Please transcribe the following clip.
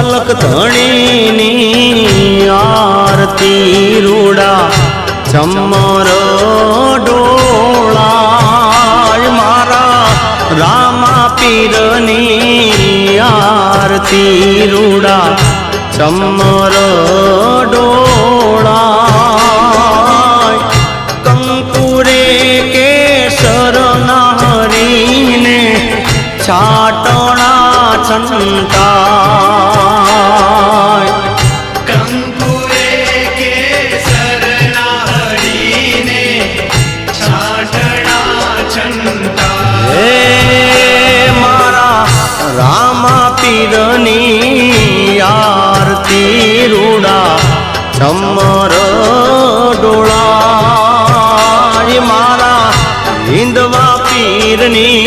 અલક ધણીની આરતી રૂડા ચમર ડોળાય મારા રામા પીરની આરતી રૂડા ચમર ડોળાય. કંકુરે કેસર નારીને છાટણા છંટાય પીરની આરતી રૂડા ઠમર ડોળા મારા હિંદવા પીરની